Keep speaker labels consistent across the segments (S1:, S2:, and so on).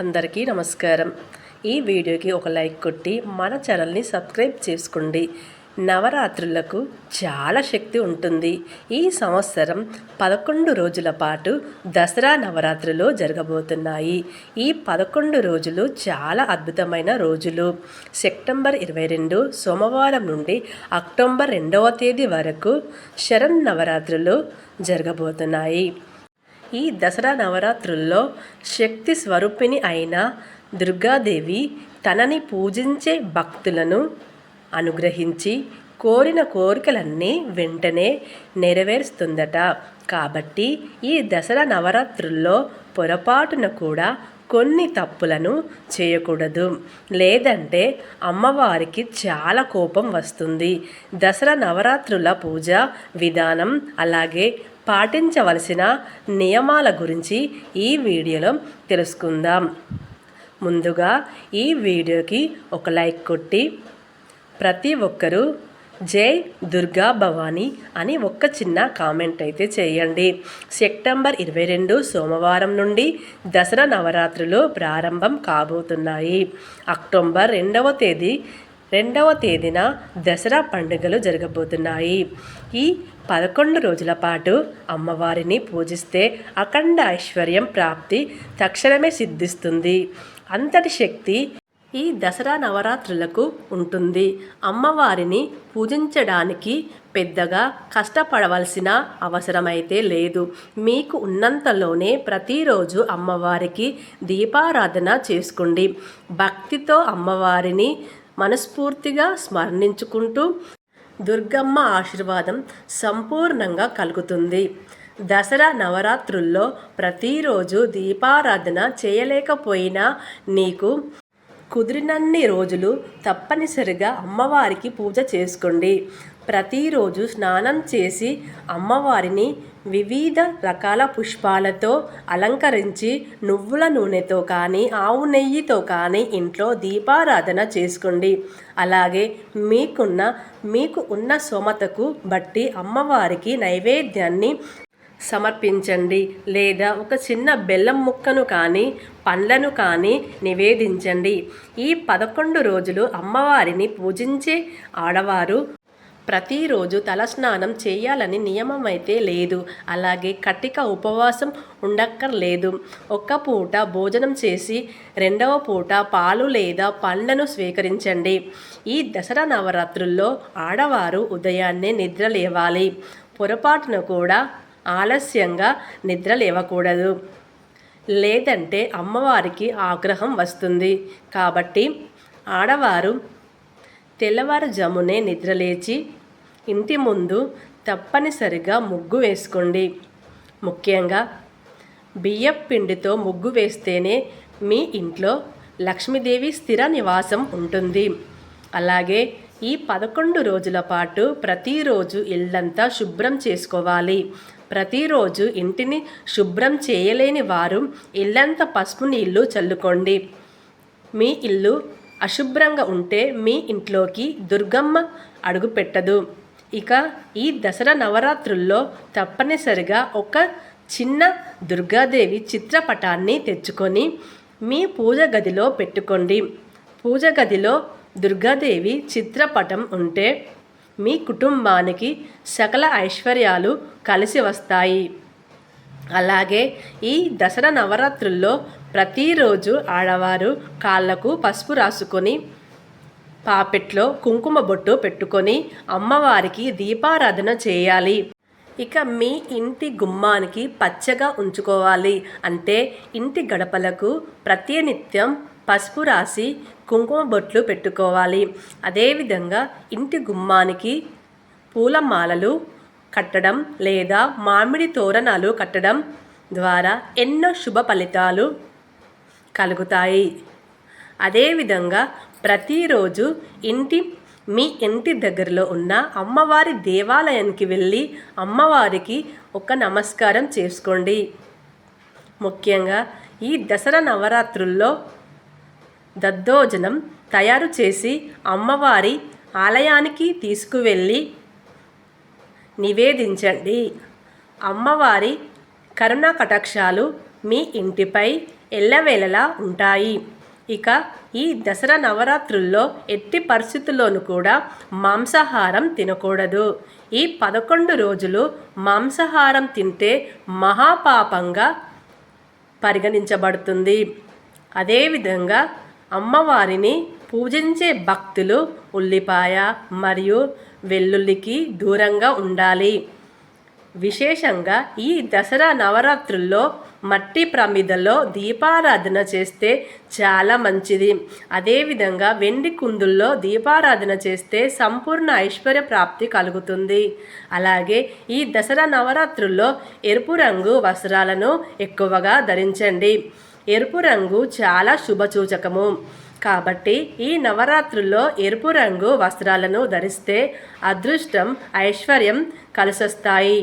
S1: అందరికీ నమస్కారం. ఈ వీడియోకి ఒక లైక్ కొట్టి మన ఛానల్ని సబ్స్క్రైబ్ చేసుకోండి. నవరాత్రులకు చాలా శక్తి ఉంటుంది. ఈ సంవత్సరం పదకొండు రోజుల పాటు దసరా నవరాత్రులు జరగబోతున్నాయి. ఈ పదకొండు రోజులు చాలా అద్భుతమైన రోజులు. సెప్టెంబర్ ఇరవై రెండు సోమవారం నుండి అక్టోబర్ రెండవ తేదీ వరకు శరణ్ నవరాత్రులు జరగబోతున్నాయి. ఈ దసరా నవరాత్రుల్లో శక్తి స్వరూపిణి అయిన దుర్గాదేవి తనని పూజించే భక్తులను అనుగ్రహించి కోరిన కోరికలన్నీ వెంటనే నెరవేరుస్తుందట. కాబట్టి ఈ దసరా నవరాత్రుల్లో పొరపాటున కూడా కొన్ని తప్పులను చేయకూడదు. లేదంటే అమ్మవారికి చాలా కోపం వస్తుంది. దసరా నవరాత్రుల పూజ విధానం అలాగే పాటించవలసిన నియమాల గురించి ఈ వీడియోలో తెలుసుకుందాం. ముందుగా ఈ వీడియోకి ఒక లైక్ కొట్టి ప్రతి ఒక్కరూ జై దుర్గా భవానీ అని ఒక్క చిన్న కామెంట్ అయితే చేయండి. సెప్టెంబర్ ఇరవై రెండు సోమవారం నుండి దసరా నవరాత్రులు ప్రారంభం కాబోతున్నాయి. అక్టోబర్ రెండవ తేదీ రెండవ తేదీన దసరా పండుగలు జరగబోతున్నాయి. ఈ పదకొండు రోజుల పాటు అమ్మవారిని పూజిస్తే అఖండ ఐశ్వర్యం ప్రాప్తి తక్షణమే సిద్ధిస్తుంది. అంతటి శక్తి ఈ దసరా నవరాత్రులకు ఉంటుంది. అమ్మవారిని పూజించడానికి పెద్దగా కష్టపడవలసిన అవసరమైతే లేదు. మీకు ఉన్నంతలోనే ప్రతిరోజు అమ్మవారికి దీపారాధన చేసుకోండి. భక్తితో అమ్మవారిని మనస్ఫూర్తిగా స్మరణించుకుంటూ దుర్గమ్మ ఆశీర్వాదం సంపూర్ణంగా కలుగుతుంది. దసరా నవరాత్రుల్లో ప్రతిరోజు దీపారాధన చేయలేకపోయినా నీకు కుదిరినన్ని రోజులు తప్పనిసరిగా అమ్మవారికి పూజ చేసుకోండి. ప్రతిరోజు స్నానం చేసి అమ్మవారిని వివిధ రకాల పుష్పాలతో అలంకరించి నువ్వుల నూనెతో కానీ ఆవు నెయ్యితో కానీ ఇంట్లో దీపారాధన చేసుకోండి. అలాగే మీకున్న మీకు ఉన్న సోమతకు బట్టి అమ్మవారికి నైవేద్యాన్ని సమర్పించండి. లేదా ఒక చిన్న బెల్లం ముక్కను కానీ పండ్లను కానీ నివేదించండి. ఈ పదకొండు రోజులు అమ్మవారిని పూజించే ఆడవారు ప్రతిరోజు తలస్నానం చేయాలని నియమం అయితే లేదు. అలాగే కట్టిక ఉపవాసం ఉండక్కర్లేదు. ఒక్క పూట భోజనం చేసి రెండవ పూట పాలు లేదా పండ్లను స్వీకరించండి. ఈ దసరా నవరాత్రుల్లో ఆడవారు ఉదయాన్నే నిద్ర లేవాలి. పొరపాటున కూడా ఆలస్యంగా నిద్ర లేవకూడదు. లేదంటే అమ్మవారికి ఆగ్రహం వస్తుంది. కాబట్టి ఆడవారు తెల్లవారుజామునే నిద్రలేచి ఇంటి ముందు తప్పనిసరిగా ముగ్గు వేసుకోండి. ముఖ్యంగా బియ్యం పిండితో ముగ్గు వేస్తేనే మీ ఇంట్లో లక్ష్మీదేవి స్థిర నివాసం ఉంటుంది. అలాగే ఈ పదకొండు రోజుల పాటు ప్రతిరోజు ఇల్లంతా శుభ్రం చేసుకోవాలి. ప్రతిరోజు ఇంటిని శుభ్రం చేయలేని వారు ఇల్లంతా పసుపు నీళ్ళు చల్లుకోండి. మీ ఇల్లు అశుభ్రంగా ఉంటే మీ ఇంట్లోకి దుర్గమ్మ అడుగుపెట్టదు. ఇక ఈ దసరా నవరాత్రుల్లో తప్పనిసరిగా ఒక చిన్న దుర్గాదేవి చిత్రపటాన్ని తెచ్చుకొని మీ పూజ గదిలో పెట్టుకోండి. పూజ గదిలో దుర్గాదేవి చిత్రపటం ఉంటే మీ కుటుంబానికి సకల ఐశ్వర్యాలు కలిసి వస్తాయి. అలాగే ఈ దసరా నవరాత్రుల్లో ప్రతిరోజు ఆడవారు కాళ్ళకు పసుపు రాసుకొని పాపెట్లో కుంకుమ బొట్టు పెట్టుకొని అమ్మవారికి దీపారాధన చేయాలి. ఇక మీ ఇంటి గుమ్మానికి పచ్చగా ఉంచుకోవాలి. అంటే ఇంటి గడపలకు ప్రతినిత్యం పసుపు రాసి కుంకుమ బొట్లు పెట్టుకోవాలి. అదేవిధంగా ఇంటి గుమ్మానికి పూలమాలలు కట్టడం లేదా మామిడి తోరణాలు కట్టడం ద్వారా ఎన్నో శుభ ఫలితాలు కలుగుతాయి. అదేవిధంగా ప్రతిరోజు ఇంటి మీ ఇంటి దగ్గరలో ఉన్న అమ్మవారి దేవాలయానికి వెళ్ళి అమ్మవారికి ఒక నమస్కారం చేసుకోండి. ముఖ్యంగా ఈ దసరా నవరాత్రుల్లో దద్దోజనం తయారు చేసి అమ్మవారి ఆలయానికి తీసుకువెళ్ళి నివేదించండి. అమ్మవారి కరుణా కటాక్షాలు మీ ఇంటిపై ఎల్లవేళలా ఉంటాయి. ఇక ఈ దసరా నవరాత్రుల్లో ఎట్టి పరిస్థితుల్లోనూ కూడా మాంసాహారం తినకూడదు. ఈ పదకొండు రోజులు మాంసాహారం తింటే మహాపాపంగా పరిగణించబడుతుంది. అదేవిధంగా అమ్మవారిని పూజించే భక్తులు ఉల్లిపాయ మరియు వెల్లుల్లికి దూరంగా ఉండాలి. విశేషంగా ఈ దసరా నవరాత్రుల్లో మట్టి ప్రమిదలో దీపారాధన చేస్తే చాలా మంచిది. అదేవిధంగా వెండి కుందుల్లో దీపారాధన చేస్తే సంపూర్ణ ఐశ్వర్య ప్రాప్తి కలుగుతుంది. అలాగే ఈ దసరా నవరాత్రుల్లో ఎరుపు రంగు వస్త్రాలను ఎక్కువగా ధరించండి. ఎరుపు రంగు చాలా శుభసూచకము. కాబట్టి ఈ నవరాత్రుల్లో ఎరుపు రంగు వస్త్రాలను ధరిస్తే అదృష్టం ఐశ్వర్యం కలిసొస్తాయి.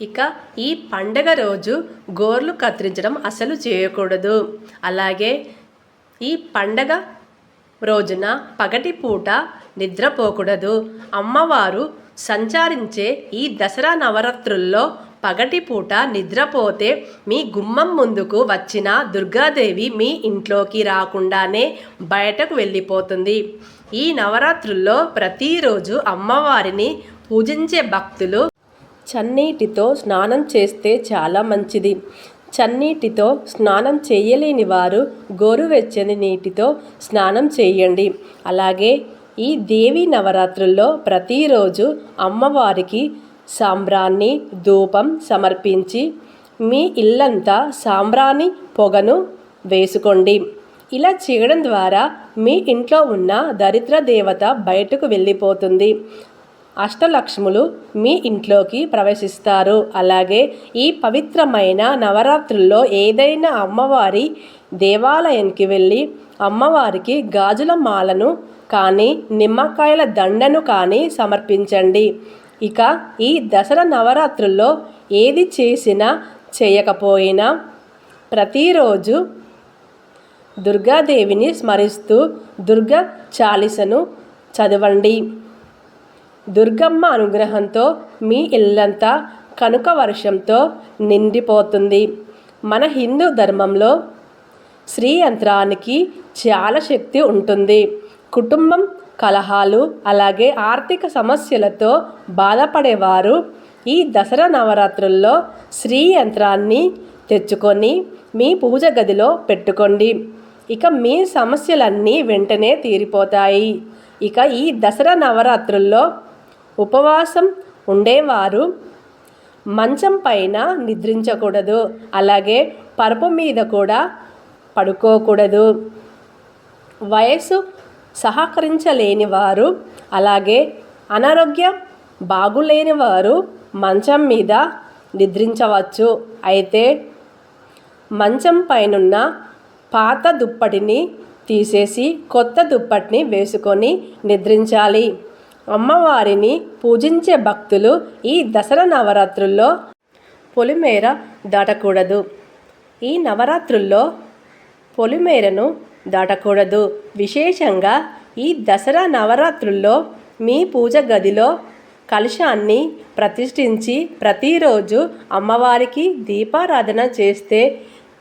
S1: ఇక ఈ పండగ రోజు గోర్లు కత్తిరించడం అసలు చేయకూడదు. అలాగే ఈ పండగ రోజున పగటి పూట నిద్రపోకూడదు. అమ్మవారు సంచారించే ఈ దసరా నవరాత్రుల్లో పగటి పూట నిద్రపోతే మీ గుమ్మం ముందుకు వచ్చిన దుర్గాదేవి మీ ఇంట్లోకి రాకుండానే బయటకు వెళ్ళిపోతుంది. ఈ నవరాత్రుల్లో ప్రతిరోజు అమ్మవారిని పూజించే భక్తులు చన్నీటితో స్నానం చేస్తే చాలా మంచిది. చన్నీటితో స్నానం చేయలేని వారు గోరువెచ్చని నీటితో స్నానం చేయండి. అలాగే ఈ దేవి నవరాత్రుల్లో ప్రతిరోజు అమ్మవారికి సాంబ్రాన్ని ధూపం సమర్పించి మీ ఇల్లంతా సాంబ్రాణి పొగను వేసుకోండి. ఇలా చేయడం ద్వారా మీ ఇంట్లో ఉన్న దరిద్ర దేవత బయటకు వెళ్ళిపోతుంది. అష్టలక్ష్ములు మీ ఇంట్లోకి ప్రవేశిస్తారు. అలాగే ఈ పవిత్రమైన నవరాత్రుల్లో ఏదైనా అమ్మవారి దేవాలయానికి వెళ్ళి అమ్మవారికి గాజుల మాలను కానీ నిమ్మకాయల దండను కానీ సమర్పించండి. ఇక ఈ దసరా నవరాత్రుల్లో ఏది చేసినా చేయకపోయినా ప్రతిరోజు దుర్గాదేవిని స్మరిస్తూ దుర్గా చాలీసను చదవండి. దుర్గమ్మ అనుగ్రహంతో మీ ఇల్లంతా కనుక వర్షంతో నిండిపోతుంది. మన హిందూ ధర్మంలో స్త్రీ యంత్రానికి చాలా శక్తి ఉంటుంది. కుటుంబం కలహాలు అలాగే ఆర్థిక సమస్యలతో బాధపడేవారు ఈ దసరా నవరాత్రుల్లో స్త్రీ యంత్రాన్ని తెచ్చుకొని మీ పూజ గదిలో పెట్టుకోండి. ఇక మీ సమస్యలన్నీ వెంటనే తీరిపోతాయి. ఇక ఈ దసరా నవరాత్రుల్లో ఉపవాసం ఉండేవారు. మంచం పైన నిద్రించకూడదు. అలాగే పరుపు మీద కూడా పడుకోకూడదు. వయసు సహకరించలేని వారు అలాగే అనారోగ్యం బాగులేని వారు మంచం మీద నిద్రించవచ్చు. అయితే మంచం పైనున్న పాత దుప్పటిని తీసేసి కొత్త దుప్పటిని వేసుకొని నిద్రించాలి. అమ్మవారిని పూజించే భక్తులు ఈ దసరా నవరాత్రుల్లో పొలిమేర దాటకూడదు. ఈ నవరాత్రుల్లో పొలిమేరను దాటకూడదు. విశేషంగా ఈ దసరా నవరాత్రుల్లో మీ పూజ గదిలో కలుషాన్ని ప్రతిష్ఠించి ప్రతిరోజు అమ్మవారికి దీపారాధన చేస్తే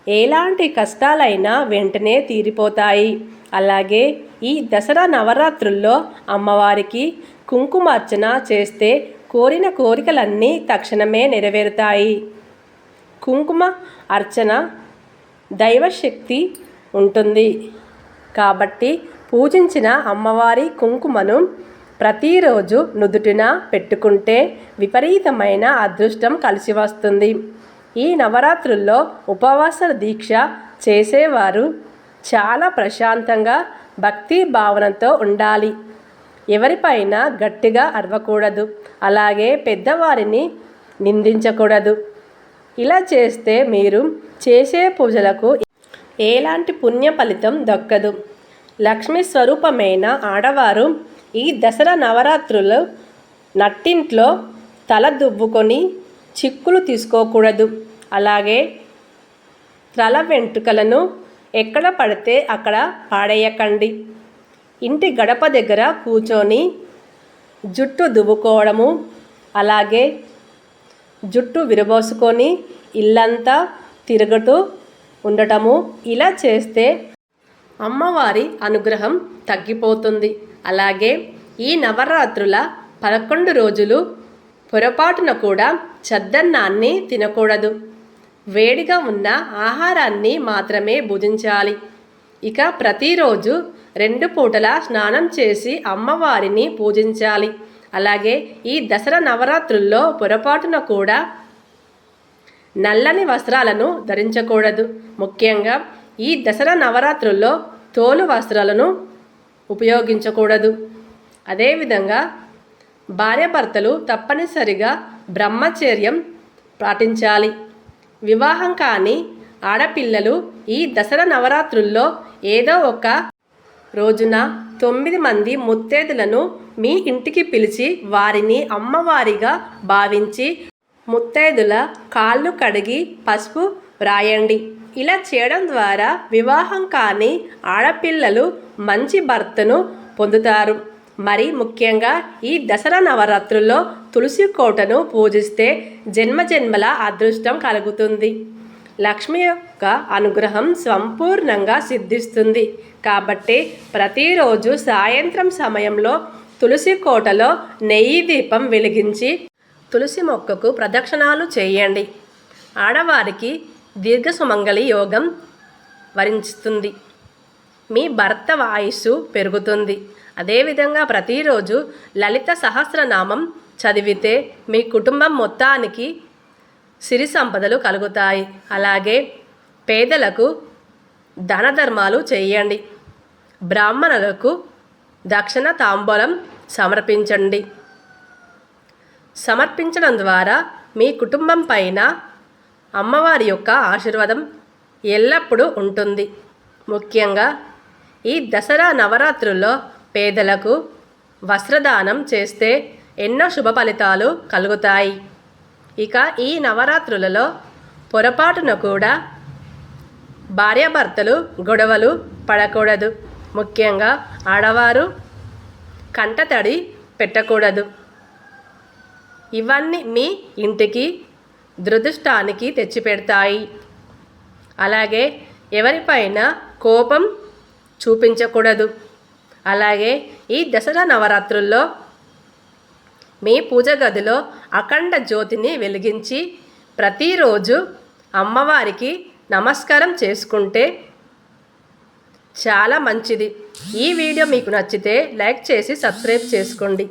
S1: ఎలాంటి కష్టాలైనా వెంటనే తీరిపోతాయి. అలాగే ఈ దసరా నవరాత్రుల్లో అమ్మవారికి కుంకుమార్చన చేస్తే కోరిన కోరికలన్నీ తక్షణమే నెరవేరుతాయి. కుంకుమ అర్చన దైవశక్తి ఉంటుంది. కాబట్టి పూజించిన అమ్మవారి కుంకుమను ప్రతిరోజు నుదుటిన పెట్టుకుంటే విపరీతమైన అదృష్టం కలిసి వస్తుంది. ఈ నవరాత్రుల్లో ఉపవాస దీక్ష చేసేవారు చాలా ప్రశాంతంగా భక్తి భావనతో ఉండాలి. ఎవరిపైన గట్టిగా అరవకూడదు. అలాగే పెద్దవారిని నిందించకూడదు. ఇలా చేస్తే మీరు చేసే పూజలకు ఎలాంటి పుణ్య ఫలితం దక్కదు. లక్ష్మీ స్వరూపమైన ఆడవారు ఈ దసరా నవరాత్రులు నట్టింట్లో తల దువ్వుకొని చిక్కులు తీసుకోకూడదు. అలాగే తల వెంట్రుకలను ఎక్కడ పడితే అక్కడ పాడేయకండి. ఇంటి గడప దగ్గర కూర్చొని జుట్టు దువ్వుకోవడము అలాగే జుట్టు విరబోసుకొని ఇల్లంతా తిరగటూ ఉండటము ఇలా చేస్తే అమ్మవారి అనుగ్రహం తగ్గిపోతుంది. అలాగే ఈ నవరాత్రుల పదకొండు రోజులు పొరపాటున కూడా చద్దన్నాన్ని తినకూడదు. వేడిగా ఉన్న ఆహారాన్ని మాత్రమే భుజించాలి. ఇక ప్రతిరోజు రెండు పూటలా స్నానం చేసి అమ్మవారిని పూజించాలి. అలాగే ఈ దసరా నవరాత్రుల్లో పొరపాటున కూడా నల్లని వస్త్రాలను ధరించకూడదు. ముఖ్యంగా ఈ దసరా నవరాత్రుల్లో తోలు వస్త్రాలను ఉపయోగించకూడదు. అదేవిధంగా భార్యాభర్తలు తప్పనిసరిగా బ్రహ్మచర్యం పాటించాలి. వివాహం కాని ఆడపిల్లలు ఈ దసరా నవరాత్రుల్లో ఏదో ఒక రోజున తొమ్మిది మంది ముత్తైదులను మీ ఇంటికి పిలిచి వారిని అమ్మవారిగా భావించి ముత్తైదుల కాళ్ళు కడిగి పసుపు రాయండి. ఇలా చేయడం ద్వారా వివాహం కాని ఆడపిల్లలు మంచి భర్తను పొందుతారు. మరి ముఖ్యంగా ఈ దసరా నవరాత్రుల్లో తులసి కోటను పూజిస్తే జన్మజన్మల అదృష్టం కలుగుతుంది. లక్ష్మి యొక్క అనుగ్రహం సంపూర్ణంగా సిద్ధిస్తుంది. కాబట్టి ప్రతిరోజు సాయంత్రం సమయంలో తులసి కోటలో నెయ్యి దీపం వెలిగించి తులసి మొక్కకు ప్రదక్షిణాలు చేయండి. ఆడవారికి దీర్ఘ సుమంగళి యోగం వరించుతుంది. మీ భర్త వాయుస్సు పెరుగుతుంది. అదేవిధంగా ప్రతిరోజు లలిత సహస్రనామం చదివితే మీ కుటుంబం మొత్తానికి సిరి సంపదలు కలుగుతాయి. అలాగే పేదలకు ధనధర్మాలు చేయండి. బ్రాహ్మణులకు దక్షిణ తాంబూలం సమర్పించండి. సమర్పించడం ద్వారా మీ కుటుంబం పైన అమ్మవారి యొక్క ఆశీర్వాదం ఎల్లప్పుడూ ఉంటుంది. ముఖ్యంగా ఈ దసరా నవరాత్రుల్లో పేదలకు వస్త్రదానం చేస్తే ఎన్నో శుభ ఫలితాలు కలుగుతాయి. ఇక ఈ నవరాత్రులలో పొరపాటున కూడా భార్యాభర్తలు గొడవలు పడకూడదు. ముఖ్యంగా ఆడవారు కంటతడి పెట్టకూడదు. ఇవన్నీ మీ ఇంటికి దురదృష్టానికి తెచ్చిపెడతాయి. అలాగే ఎవరిపైన కోపం చూపించకూడదు. అలాగే ఈ దసరా నవరాత్రుల్లో మీ పూజ గదిలో అఖండ జ్యోతిని వెలిగించి ప్రతిరోజు అమ్మవారికి నమస్కారం చేసుకుంటే చాలా మంచిది. ఈ వీడియో మీకు నచ్చితే లైక్ చేసి సబ్స్క్రైబ్ చేసుకోండి.